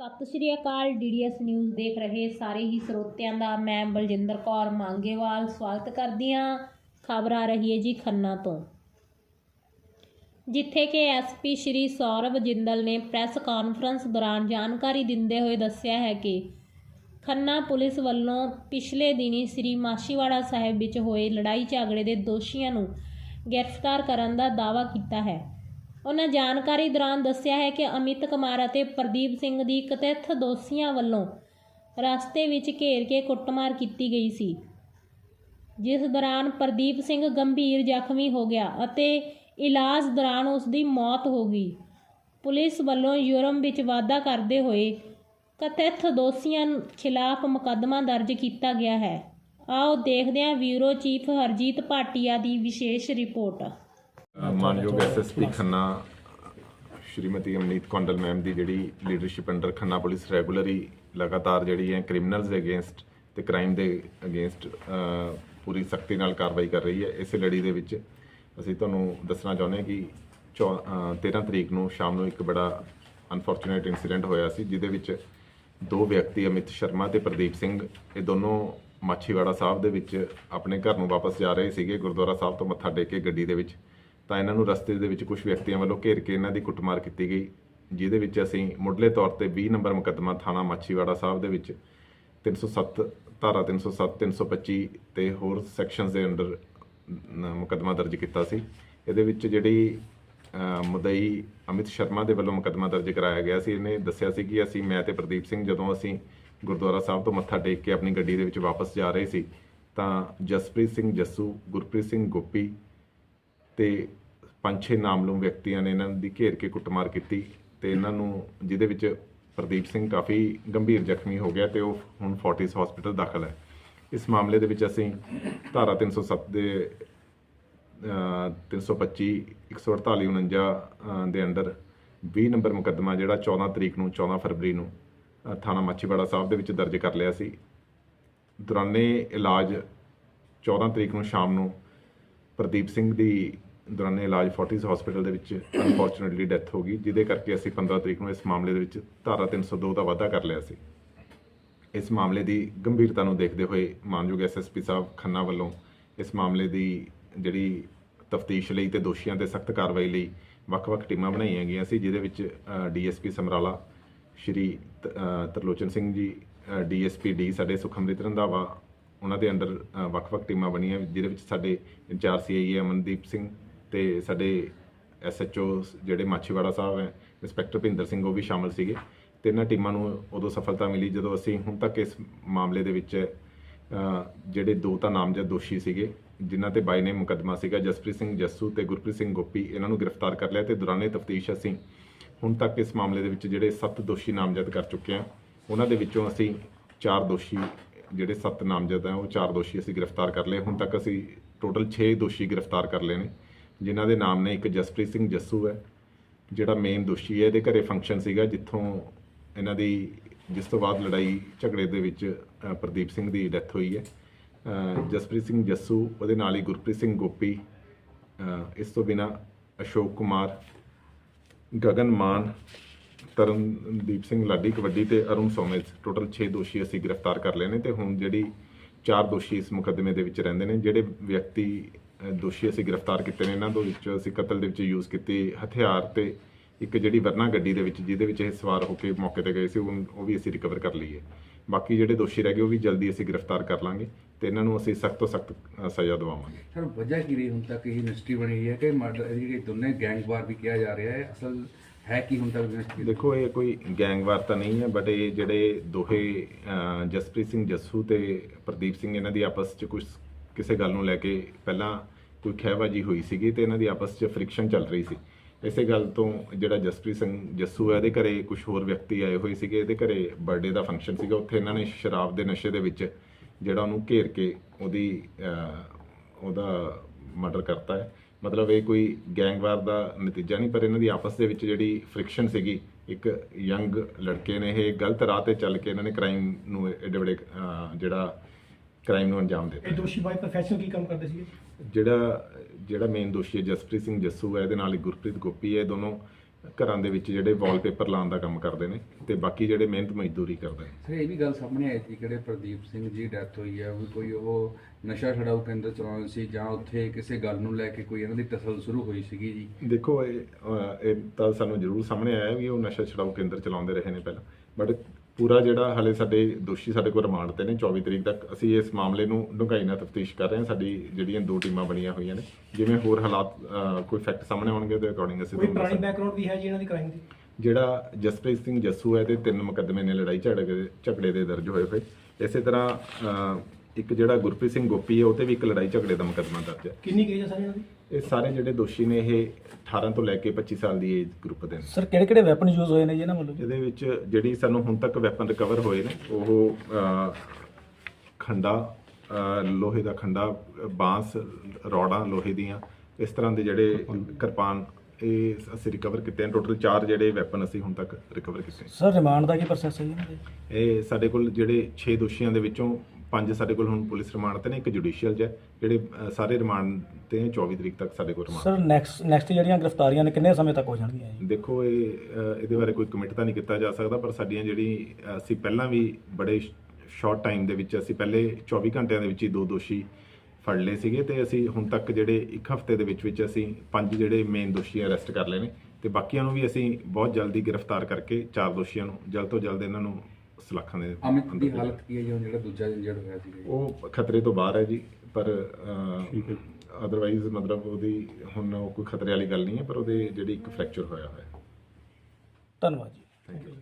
ਸਤਿ ਸ਼੍ਰੀ ਅਕਾਲ DDS news ਦੇਖ ਰਹੇ ਸਾਰੇ ਹੀ ਸਰੋਤਿਆਂ ਦਾ। ਮੈਂ ਬਲਜਿੰਦਰ ਕੌਰ ਮੰਗੇਵਾਲ, ਸਵਾਗਤ ਕਰਦੀ ਹਾਂ ਖਬਰ ਆ ਰਹੀ ਹੈ ਜੀ ਖੰਨਾ ਤੋਂ। ਜਿੱਥੇ ਕਿ ਐਸਪੀ ਸ਼੍ਰੀ ਸੌਰਵ ਜਿੰਦਲ ਨੇ ਪ੍ਰੈਸ ਕਾਨਫਰੰਸ ਦੌਰਾਨ ਜਾਣਕਾਰੀ ਦਿੰਦੇ ਹੋਏ ਦੱਸਿਆ ਹੈ ਕਿ ਖੰਨਾ ਪੁਲਿਸ ਵੱਲੋਂ ਪਿਛਲੇ ਦਿਨੀ ਸ੍ਰੀ ਮਾਸ਼ੀਵਾੜਾ ਸਾਹਿਬ ਵਿੱਚ ਹੋਏ ਲੜਾਈ ਝਗੜੇ ਦੇ ਦੋਸ਼ੀਆਂ ਨੂੰ ਗ੍ਰਿਫਤਾਰ ਕਰਨ ਦਾ ਦਾਅਵਾ ਕੀਤਾ ਹੈ। ਉਹਨਾਂ ਜਾਣਕਾਰੀ ਦੌਰਾਨ ਦੱਸਿਆ ਹੈ ਕਿ ਅਮਿਤ ਕੁਮਾਰ ਅਤੇ ਪ੍ਰਦੀਪ ਸਿੰਘ ਦੀ ਕਥਿਤ ਦੋਸ਼ੀਆਂ ਵੱਲੋਂ ਰਸਤੇ ਵਿੱਚ ਘੇਰ ਕੇ ਕੁੱਟਮਾਰ ਕੀਤੀ ਗਈ ਸੀ, ਜਿਸ ਦੌਰਾਨ ਪ੍ਰਦੀਪ ਸਿੰਘ ਗੰਭੀਰ ਜ਼ਖਮੀ ਹੋ ਗਿਆ ਅਤੇ ਇਲਾਜ ਦੌਰਾਨ ਉਸ ਦੀ ਮੌਤ ਹੋ ਗਈ। ਪੁਲਿਸ ਵੱਲੋਂ ਯੂਰਮ ਵਿੱਚ ਵਾਧਾ ਕਰਦੇ ਹੋਏ ਕਥਿਤ ਦੋਸ਼ੀਆਂ ਖਿਲਾਫ ਮੁਕੱਦਮਾ ਦਰਜ ਕੀਤਾ ਗਿਆ ਹੈ। ਆਓ ਦੇਖਦੇ ਹਾਂ ਬਿਊਰੋ ਚੀਫ ਹਰਜੀਤ ਭਾਟੀਆ ਦੀ ਵਿਸ਼ੇਸ਼ ਰਿਪੋਰਟ। ਮਾਨਯੋਗ ਐਸਐਸਪੀ ਖੰਨਾ ਸ਼੍ਰੀਮਤੀ ਅਮਨੀਤ ਕੌਂਡਲ ਮੈਮ ਦੀ ਜਿਹੜੀ leadership under Khanna police regularly ਲਗਾਤਾਰ ਜਿਹੜੀ ਹੈ ਕ੍ਰਿਮੀਨਲਸ ਦੇ ਅਗੇਂਸਟ ਤੇ ਕ੍ਰਾਈਮ ਦੇ ਅਗੇਂਸਟ ਪੂਰੀ ਸਖਤੀ ਨਾਲ ਕਾਰਵਾਈ ਕਰ ਰਹੀ ਹੈ। ਇਸੇ ਲੜੀ ਦੇ ਵਿੱਚ ਅਸੀਂ ਤੁਹਾਨੂੰ ਦੱਸਣਾ ਚਾਹੁੰਦੇ ਹਾਂ ਕਿ ਚੌ- ਅਹ 13 ਤਰੀਕ ਨੂੰ ਸ਼ਾਮ ਨੂੰ ਇੱਕ ਬੜਾ ਅਨਫੋਰਚੂਨੇਟ ਇਨਸੀਡੈਂਟ ਹੋਇਆ ਸੀ ਜਿਹਦੇ ਵਿੱਚ ਦੋ ਵਿਅਕਤੀ ਅਮਿਤ ਸ਼ਰਮਾ ਤੇ ਪ੍ਰਦੀਪ ਸਿੰਘ ਇਹ ਦੋਨੋਂ ਮਾਛੀਵਾੜਾ ਸਾਹਿਬ ਦੇ ਵਿੱਚ ਆਪਣੇ ਘਰ ਨੂੰ ਵਾਪਸ ਜਾ ਰਹੇ ਸੀਗੇ। ਗੁਰਦੁਆਰਾ ਸਾਹਿਬ ਤੋਂ ਮੱਥਾ ਟੇਕ ਕੇ ਗੱਡੀ ਦੇ ਵਿੱਚ ਤਾਂ ਇਹਨਾਂ ਨੂੰ ਰਸਤੇ ਦੇ ਵਿੱਚ ਕੁਝ ਵਿਅਕਤੀਆਂ ਵੱਲੋਂ ਘੇਰ ਕੇ ਇਹਨਾਂ ਦੀ ਕੁੱਟਮਾਰ ਕੀਤੀ ਗਈ ਜਿਹਦੇ ਵਿੱਚ ਅਸੀਂ ਮੁੱਢਲੇ ਤੌਰ ਤੇ 20 ਨੰਬਰ ਮੁਕੱਦਮਾ ਥਾਣਾ ਮਾਛੀਵਾੜਾ ਸਾਹਿਬ ਦੇ ਵਿੱਚ 307 ਧਾਰਾ 307 325 ਤੇ ਹੋਰ ਸੈਕਸ਼ਨਸ ਦੇ ਅੰਡਰ ਮੁਕੱਦਮਾ ਦਰਜ ਕੀਤਾ ਸੀ। ਇਹਦੇ ਵਿੱਚ ਜਿਹੜੀ ਅ, ਮੁਦਈ ਅਮਿਤ ਸ਼ਰਮਾ ਦੇ ਵੱਲੋਂ ਮੁਕੱਦਮਾ ਦਰਜ ਕਰਾਇਆ ਗਿਆ ਸੀ। ਇਹਨੇ ਦੱਸਿਆ ਸੀ ਕਿ ਅਸੀਂ ਮੈਂ ਤੇ ਪ੍ਰਦੀਪ ਸਿੰਘ ਜਦੋਂ ਅਸੀਂ ਗੁਰਦੁਆਰਾ ਸਾਹਿਬ ਤੋਂ ਮੱਥਾ ਟੇਕ ਕੇ ਆਪਣੀ ਗੱਡੀ ਦੇ ਵਿੱਚ ਵਾਪਸ ਜਾ ਰਹੇ ਸੀ ਤਾਂ ਜਸਪ੍ਰੀਤ ਸਿੰਘ ਜੱਸੂ ਗੁਰਪ੍ਰੀਤ ਸਿੰਘ ਗੋਪੀ ਤੇ ਪੰਜ ਛੇ ਨਾਮਲੂਮ ਵਿਅਕਤੀਆਂ ਨੇ ਇਹਨਾਂ ਦੀ ਘੇਰ ਕੇ ਕੁੱਟਮਾਰ ਕੀਤੀ ਤੇ ਇਹਨਾਂ ਨੂੰ ਜਿਹਦੇ ਵਿੱਚ ਪ੍ਰਦੀਪ ਸਿੰਘ ਕਾਫੀ ਗੰਭੀਰ ਜ਼ਖਮੀ ਹੋ ਗਿਆ ਤੇ ਉਹ ਹੁਣ ਫੋਰਟਿਸ ਹਸਪੀਟਲ ਦਾਖਲ ਹੈ। ਇਸ ਮਾਮਲੇ ਦੇ ਵਿੱਚ ਅਸੀਂ ਧਾਰਾ 307 ਦੇ ਅ, 325 148 49 ਅ, ਦੇ ਅੰਡਰ 20 ਨੰਬਰ ਮੁਕੱਦਮਾ ਜਿਹੜਾ 14 ਤਰੀਕ ਨੂੰ 14 ਫਰਵਰੀ ਨੂੰ ਥਾਣਾ ਮਾਛੀਵਾੜਾ ਸਾਹਿਬ ਦੇ ਵਿੱਚ ਦਰਜ ਕਰ ਲਿਆ ਸੀ। ਦੌਰਾਨੇ ਇਲਾਜ 14 ਤਰੀਕ ਨੂੰ ਸ਼ਾਮ ਨੂੰ ਪ੍ਰਦੀਪ ਸਿੰਘ ਦੀ ਦੌਰਾਨੇ ਇਲਾਜ ਫੋਰਟਿਸ ਹਸਪੀਟਲ ਦੇ ਵਿੱਚ ਅਨਫੋਰਚੂਨੇਟਲੀ ਡੈਥ ਹੋ ਗਈ, ਜਿਹਦੇ ਕਰਕੇ ਅਸੀਂ 15 ਤਰੀਕ ਨੂੰ ਇਸ ਮਾਮਲੇ ਦੇ ਵਿੱਚ ਧਾਰਾ 302 ਦਾ ਵਾਅਦਾ ਕਰ ਲਿਆ ਸੀ। ਇਸ ਮਾਮਲੇ ਦੀ ਗੰਭੀਰਤਾ ਨੂੰ ਦੇਖਦੇ ਹੋਏ ਮਾਨਯੋਗ ਐਸਐਸਪੀ ਸਾਹਿਬ ਖੰਨਾ ਵੱਲੋਂ ਇਸ ਮਾਮਲੇ ਦੀ ਜਿਹੜੀ ਤਫਤੀਸ਼ ਲਈ ਤੇ ਦੋਸ਼ੀਆਂ ਤੇ ਸਖਤ ਕਾਰਵਾਈ ਲਈ ਵੱਖ-ਵੱਖ ਟੀਮਾਂ ਬਣਾਈਆਂ ਗਈਆਂ ਸੀ, ਜਿਹਦੇ ਵਿੱਚ DSP Samrala, Shri Tarlochan Singh ji DSP D ਸਾਡੇ ਸੁਖਮ੍ਰਿਤ ਰੰਧਾਵਾ, ਉਹਨਾਂ ਦੇ ਅੰਡਰ ਵੱਖ-ਵੱਖ ਟੀਮਾਂ ਬਣੀਆਂ, ਜਿਹਦੇ ਵਿੱਚ ਸਾਡੇ ਇੰਚਾਰਜ ਸੀਆਈਏ ਅਮਨਦੀਪ ਸਿੰਘ ਤੇ ਸਾਡੇ ਐਸਐਚਓ ਜਿਹੜੇ ਮਾਛੀਵਾੜਾ ਸਾਹਿਬ ਹੈ, ਇੰਸਪੈਕਟਰ ਭਿੰਦਰ ਸਿੰਘ ਉਹ ਵੀ ਸ਼ਾਮਲ ਸੀਗੇ ਤੇ ਇਹਨਾਂ ਟੀਮਾਂ ਨੂੰ ਉਦੋਂ ਸਫਲਤਾ ਮਿਲੀ ਜਦੋਂ ਅਸੀਂ ਹੁਣ ਤੱਕ ਇਸ ਮਾਮਲੇ ਦੇ ਵਿੱਚ ਜਿਹੜੇ ਦੋ ਤਾਂ ਨਾਮਜ਼ਦ ਦੋਸ਼ੀ ਸੀਗੇ, ਜਿਨ੍ਹਾਂ ਤੇ ਬਾਈ ਨੇ ਮੁਕੱਦਮਾ ਸੀਗਾ, ਜਸਪ੍ਰੀਤ ਸਿੰਘ ਜੱਸੂ ਤੇ ਗੁਰਪ੍ਰੀਤ ਸਿੰਘ ਗੋਪੀ, ਇਹਨਾਂ ਨੂੰ ਗ੍ਰਿਫਤਾਰ ਕਰ ਲਿਆ ਤੇ ਦੌਰਾਨੇ ਤਫਤੀਸ਼ ਅਸੀਂ ਹੁਣ ਤੱਕ ਇਸ ਮਾਮਲੇ ਦੇ ਵਿੱਚ ਜਿਹੜੇ 7 ਦੋਸ਼ੀ ਨਾਮਜ਼ਦ ਕਰ ਚੁੱਕੇ ਹਾਂ, ਉਹਨਾਂ ਦੇ ਵਿੱਚੋਂ ਅਸੀਂ 4 ਦੋਸ਼ੀ, ਜਿਹੜੇ 7 ਨਾਮਜ਼ਦ ਆ ਉਹ 4 ਦੋਸ਼ੀ ਅਸੀਂ ਗ੍ਰਿਫਤਾਰ ਕਰ ਲਏ, ਹੁਣ ਤੱਕ ਅਸੀਂ ਟੋਟਲ 6 ਦੋਸ਼ੀ ਗ੍ਰਿਫਤਾਰ ਕਰ ਲਏ ਨੇ। ਜਿਨ੍ਹਾਂ ਦੇ ਨਾਮ ਨੇ ਇੱਕ ਜਸਪ੍ਰੀਤ ਸਿੰਘ ਜੱਸੂ ਹੈ, ਜਿਹੜਾ ਮੇਨ ਦੋਸ਼ੀ ਹੈ। ਇਹਦੇ ਘਰੇ ਫੰਕਸ਼ਨ ਸੀਗਾ, ਜਿੱਥੋਂ ਇਹਨਾਂ ਦੀ ਜਿਸ ਤੋਂ ਬਾਅਦ ਲੜਾਈ ਝਗੜੇ ਦੇ ਵਿੱਚ ਪ੍ਰਦੀਪ ਸਿੰਘ ਦੀ ਡੈਥ ਹੋਈ ਹੈ। ਜਸਪ੍ਰੀਤ ਸਿੰਘ ਜੱਸੂ, ਉਹਦੇ ਨਾਲ ਹੀ ਗੁਰਪ੍ਰੀਤ ਸਿੰਘ ਗੋਪੀ ਇਸ ਤੋਂ ਬਿਨਾ ਅਸ਼ੋਕ ਕੁਮਾਰ, ਗਗਨ ਮਾਨ, ਤਰਨਦੀਪ ਸਿੰਘ ਲਾਡੀ, ਕਬੱਡੀ ਤੇ ਅਰੁਣ ਸੋਮੇਜ ਟੋਟਲ 6 ਦੋਸ਼ੀ ਅਸੀਂ ਗ੍ਰਿਫਤਾਰ ਕਰ ਲਏ ਨੇ ਤੇ ਹੁਣ ਜਿਹੜੀ ਚਾਰ ਦੋਸ਼ੀ ਇਸ ਮੁਕੱਦਮੇ ਦੇ ਵਿੱਚ ਰਹਿੰਦੇ ਨੇ, ਜਿਹੜੇ ਵਿਅਕਤੀ ਦੋਸ਼ੀ ਅਸੀਂ ਗ੍ਰਿਫਤਾਰ ਕੀਤੇ ਨੇ। ਇਹਨਾਂ ਦੇ ਵਿੱਚ ਅਸੀਂ ਕਤਲ ਦੇ ਵਿੱਚ ਯੂਜ਼ ਕੀਤੀ ਹਥਿਆਰ ਤੇ ਇੱਕ ਜਿਹੜੀ ਵਰਨਾ ਗੱਡੀ ਦੇ ਵਿੱਚ ਜਿਹਦੇ ਵਿੱਚ ਇਹ ਸਵਾਰ ਹੋ ਕੇ ਮੌਕੇ ਤੇ ਗਏ ਸੀ ਉਹ ਉਹ ਵੀ ਅਸੀਂ ਰਿਕਵਰ ਕਰ ਲਈ ਹੈ ਬਾਕੀ ਜਿਹੜੇ ਦੋਸ਼ੀ ਰਹਿ ਗਏ ਉਹ ਵੀ ਜਲਦੀ ਅਸੀਂ ਗ੍ਰਿਫਤਾਰ ਕਰ ਲਾਂਗੇ ਤੇ ਇਹਨਾਂ ਨੂੰ ਅਸੀਂ ਸਖਤ ਤੋਂ ਸਖਤ ਸਜ਼ਾ ਦਿਵਾਵਾਂਗੇ। ਸਰ ਵਜ੍ਹਾ ਕੀ ਰਹੀ ਹੁਣ ਤੱਕ? ਇਹ ਮਿਸਟਰੀ ਬਣੀ ਹੋਈ ਹੈ ਕਿ ਮਰਡਰ ਜਿਹੜੇ ਦੋਨੇ ਗੈਂਗਵਾਰ ਵੀ ਕਿਹਾ ਜਾ ਰਿਹਾ ਹੈ ਅਸਲ ਹੈ ਕੀ ਹੁਣ ਤੱਕ ਮਿਸਟਰੀ ਦੇਖੋ ਇਹ ਕੋਈ ਗੈਂਗਵਾਰ ਤਾਂ ਨਹੀਂ ਹੈ ਬਟ ਇਹ ਜਿਹੜੇ ਦੋਹੇ ਜਸਪ੍ਰੀਤ ਸਿੰਘ ਜੱਸੂ ਤੇ ਪ੍ਰਦੀਪ ਸਿੰਘ ਇਹਨਾਂ ਦੀ ਆਪਸ 'ਚ ਕੁਝ ਕਿਸੇ ਗੱਲ ਨੂੰ ਲੈ ਕੇ ਪਹਿਲਾਂ ਕੋਈ ਖਹਿਬਾਜੀ ਹੋਈ ਸੀਗੀ ਤੇ ਇਹਨਾਂ ਦੀ ਆਪਸ 'ਚ ਫ੍ਰਿਕਸ਼ਨ ਚੱਲ ਰਹੀ ਸੀ। ਇਸੇ ਗੱਲ ਤੋਂ ਜਿਹੜਾ ਜਸਪ੍ਰੀਤ ਸਿੰਘ ਜੱਸੂ ਹੈ ਇਹਦੇ ਘਰੇ ਕੁਝ ਹੋਰ ਵਿਅਕਤੀ ਆਏ ਹੋਏ ਸੀਗੇ, ਇਹਦੇ ਘਰੇ ਬਰਥਡੇ ਦਾ ਫੰਕਸ਼ਨ ਸੀਗਾ। ਉੱਥੇ ਇਹਨਾਂ ਨੇ ਸ਼ਰਾਬ ਦੇ ਨਸ਼ੇ ਦੇ ਵਿੱਚ ਜਿਹੜਾ ਉਹਨੂੰ ਘੇਰ ਕੇ ਉਹਦੀ ਉਹਦਾ ਮਰਡਰ ਕਰਤਾ ਹੈ। ਮਤਲਬ ਇਹ ਕੋਈ ਗੈਂਗਵਾਰ ਦਾ ਨਤੀਜਾ ਨਹੀਂ, ਪਰ ਇਹਨਾਂ ਦੀ ਆਪਸ ਦੇ ਵਿੱਚ ਜਿਹੜੀ ਫ੍ਰਿਕਸ਼ਨ ਸੀਗੀ, ਇੱਕ ਯੰਗ ਲੜਕੇ ਨੇ ਇਹ ਗਲਤ ਰਾਹ ਤੇ ਚੱਲ ਕੇ ਇਹਨਾਂ ਨੇ ਕ੍ਰਾਈਮ ਨੂੰ ਐਡੇ ਵੱਡੇ ਜਿਹੜਾ ਕ੍ਰਾਈਮ ਨੂੰ ਅੰਜਾਮ ਦਿੱਤਾ ਇਹ ਦੋਸ਼ੀ ਬਾਈ ਪ੍ਰੋਫੈਸ਼ਨ ਕੀ ਕੰਮ ਕਰਦੇ ਸੀਗੇ? ਜਿਹੜਾ ਜਿਹੜਾ ਮੇਨ ਦੋਸ਼ੀ ਹੈ ਜਸਪ੍ਰੀਤ ਸਿੰਘ ਜੱਸੂ ਹੈ ਇਹਦੇ ਨਾਲ ਹੀ ਗੁਰਪ੍ਰੀਤ ਗੋਪੀ ਹੈ ਇਹ ਦੋਨੋਂ ਘਰਾਂ ਦੇ ਵਿੱਚ ਜਿਹੜੇ ਵਾਲਪੇਪਰ ਲਾਉਣ ਦਾ ਕੰਮ ਕਰਦੇ ਨੇ ਤੇ ਬਾਕੀ ਜਿਹੜੇ ਮਿਹਨਤ ਮਜ਼ਦੂਰੀ ਕਰਦੇ ਨੇ। ਸਰ ਇਹ ਵੀ ਗੱਲ ਸਾਹਮਣੇ ਆਈ ਸੀ ਕਿਹੜੇ ਪ੍ਰਦੀਪ ਸਿੰਘ ਜੀ ਡੈਥ ਹੋਈ ਹੈ ਵੀ ਕੋਈ ਉਹ ਨਸ਼ਾ ਛਡਾਊ ਕੇਂਦਰ ਚਲਾਉਣ ਸੀ ਜਾਂ ਉੱਥੇ ਕਿਸੇ ਗੱਲ ਨੂੰ ਲੈ ਕੇ ਕੋਈ ਇਹਨਾਂ ਦੀ ਤਸਲ ਸ਼ੁਰੂ ਹੋਈ ਸੀਗੀ ਜੀ? ਦੇਖੋ ਇਹ ਅਹ, ਇਹ ਤਾਂ ਸਾਨੂੰ ਜ਼ਰੂਰ ਸਾਹਮਣੇ ਆਇਆ ਵੀ ਉਹ ਨਸ਼ਾ ਛਡਾਊ ਕੇਂਦਰ ਚਲਾਉਂਦੇ ਰਹੇ ਨੇ ਪਹਿਲਾਂ ਬਟ ਪੂਰਾ ਜਿਹੜਾ ਹਲੇ ਸਾਡੇ ਦੋਸ਼ੀ ਸਾਡੇ ਕੋਲ ਰਿਮਾਂਡ ਤੇ ਨੇ 24 ਤਰੀਕ ਤੱਕ। ਅਸੀਂ ਇਸ ਮਾਮਲੇ ਨੂੰ ਡੂੰਘਾਈ ਨਾਲ ਤਫਤੀਸ਼ ਕਰ ਰਹੇ ਹਾਂ। ਸਾਡੀ ਜਿਹੜੀਆਂ ਦੋ ਟੀਮਾਂ ਬਣੀਆਂ ਹੋਈਆਂ ਨੇ ਜਿਵੇਂ ਹੋਰ ਹਾਲਾਤ ਕੋਈ ਫੈਕਟ ਸਾਹਮਣੇ ਆਉਣਗੇ ਉਹਦੇ ਅਕੋਰਡਿੰਗ ਅਸੀਂ ਕੋਈ ਪੁਰਾਣੀ। ਬੈਕਗ੍ਰਾਉਂਡ ਵੀ ਹੈ ਜੀ ਇਹਨਾਂ ਦੀ ਕ੍ਰਾਈਮ ਦੀ? ਜਿਹੜਾ ਜਸਪ੍ਰੀਤ ਸਿੰਘ ਜੱਸੂ ਹੈ ਤੇ ਤਿੰਨ ਮੁਕੱਦਮੇ ਨੇ ਲੜਾਈ ਝਗੜੇ ਦੇ ਝਗੜੇ ਦੇ ਦਰਜ ਹੋਏ ਹੋਏ। ਇਸੇ ਤਰ੍ਹਾਂ ਇੱਕ ਜਿਹੜਾ ਗੁਰਪ੍ਰੀਤ ਸਿੰਘ ਗੋਪੀ ਹੈ ਉਹ ਤੇ ਵੀ ਇੱਕ ਲੜਾਈ ਝਗੜੇ ਦਾ ਮੁਕੱਦਮਾ ਦਰਜ ਹੈ। ਕਿੰਨੀ ਕੇਜ ਹੈ ਸਰ ਇਹਨਾਂ ਦੀ? ਇਹ ਸਾਰੇ ਜਿਹੜੇ ਦੋਸ਼ੀ ਨੇ ਇਹ 18 ਤੋਂ ਲੈ ਕੇ 25 ਸਾਲ ਦੀ ਏਜ ਗਰੁੱਪ ਦੇ ਨੇ। ਸਰ ਕਿਹੜੇ ਕਿਹੜੇ ਵੈਪਨ ਯੂਜ਼ ਹੋਏ ਨੇ ਜੀ ਇਹਨਾਂ ਵੱਲੋਂ ਇਹਦੇ ਵਿੱਚ ਜਿਹੜੀ ਸਾਨੂੰ ਹੁਣ ਤੱਕ ਵੈਪਨ ਰਿਕਵਰ ਹੋਏ ਨੇ ਉਹ ਅਹ, ਖੰਡਾ ਅਹ, ਲੋਹੇ ਦਾ ਖੰਡਾ ਬਾਂਸ ਰੋੜਾਂ ਲੋਹੇ ਦੀਆਂ ਇਸ ਤਰ੍ਹਾਂ ਦੇ ਜਿਹੜੇ ਕਿਰਪਾਨ। ਇਹ ਅਸੀਂ ਰਿਕਵਰ ਕੀਤੇ ਨੇ। ਟੋਟਲ 4 ਜਿਹੜੇ ਵੈਪਨ ਅਸੀਂ ਹੁਣ ਤੱਕ ਰਿਕਵਰ ਕੀਤੇ ਸਰ ਰਿਮਾਂਡ ਦਾ ਕੀ ਪ੍ਰੋਸੈਸ ਹੈ ਜੀ ਇਹਨਾਂ ਦੇ? ਇਹ ਸਾਡੇ ਕੋਲ ਜਿਹੜੇ 6 ਦੋਸ਼ੀਆਂ ਦੇ ਵਿੱਚੋਂ ਪੰਜ ਸਾਡੇ ਕੋਲ ਹੁਣ ਪੁਲਿਸ ਰਿਮਾਂਡ ਤੇ ਨੇ ਇੱਕ ਜੁਡੀਸ਼ੀਅਲ 'ਚ ਹੈ ਜਿਹੜੇ ਸਾਰੇ ਰਿਮਾਂਡ ਤੇ ਨੇ 24 ਤਰੀਕ ਤੱਕ ਸਾਡੇ ਕੋਲ ਰਿਮਾਂਡ ਸਰ ਨੈਕਸਟ ਨੈਕਸਟ ਜਿਹੜੀਆਂ ਗ੍ਰਿਫਤਾਰੀਆਂ ਨੇ ਕਿੰਨੇ ਸਮੇਂ ਤੱਕ ਹੋ ਜਾਣਗੀਆਂ ਜੀ ਦੇਖੋ ਇਹ ਇਹਦੇ ਬਾਰੇ ਕੋਈ ਕਮਿਟ ਤਾਂ ਨਹੀਂ ਕੀਤਾ ਜਾ ਸਕਦਾ ਪਰ ਸਾਡੀਆਂ ਜਿਹੜੀ ਅਸੀਂ ਪਹਿਲਾਂ ਵੀ ਬੜੇ ਸ਼ਾਰਟ ਟਾਈਮ ਦੇ ਵਿੱਚ ਅਸੀਂ ਪਹਿਲੇ 24 ਘੰਟਿਆਂ ਦੇ ਵਿੱਚ ਹੀ ਦੋ ਦੋਸ਼ੀ ਫੜ ਲਏ ਸੀਗੇ ਤੇ ਅਸੀਂ ਹੁਣ ਤੱਕ ਜਿਹੜੇ ਇੱਕ ਹਫ਼ਤੇ ਦੇ ਵਿੱਚ ਵਿੱਚ ਅਸੀਂ ਪੰਜ ਜਿਹੜੇ ਮੇਨ ਦੋਸ਼ੀ ਅਰੈਸਟ ਕਰ ਲਏ ਨੇ ਤੇ ਬਾਕੀਆਂ ਨੂੰ ਵੀ ਅਸੀਂ ਬਹੁਤ ਜਲਦੀ ਗ੍ਰਿਫਤਾਰ ਕਰਕੇ ਚਾਰ ਦੋਸ਼ੀਆਂ ਨੂੰ ਜਲਦ ਤੋਂ ਜਲਦ ਇਹਨਾਂ ਨੂੰ ਸਲਾਖਾਂ ਦੇ ਅਮਿਤ ਦੀ ਹਾਲਤ ਕੀ ਹੈ ਜੀ? ਜਿਹੜਾ ਦੂਜਾ ਇੰਜਰਡ ਹੋਇਆ ਸੀ ਉਹ ਖਤਰੇ ਤੋਂ ਬਾਹਰ ਹੈ ਜੀ ਪਰ ਅਦਰਵਾਈਜ਼ ਮਤਲਬ ਉਹਦੀ ਹੁਣ ਉਹ ਕੋਈ ਖਤਰੇ ਵਾਲੀ ਗੱਲ ਨਹੀਂ ਹੈ ਪਰ ਉਹਦੇ ਜਿਹੜੀ ਇੱਕ ਫ੍ਰੈਕਚਰ ਹੋਇਆ ਹੋਇਆ ਹੈ। ਧੰਨਵਾਦ ਜੀ। Thank you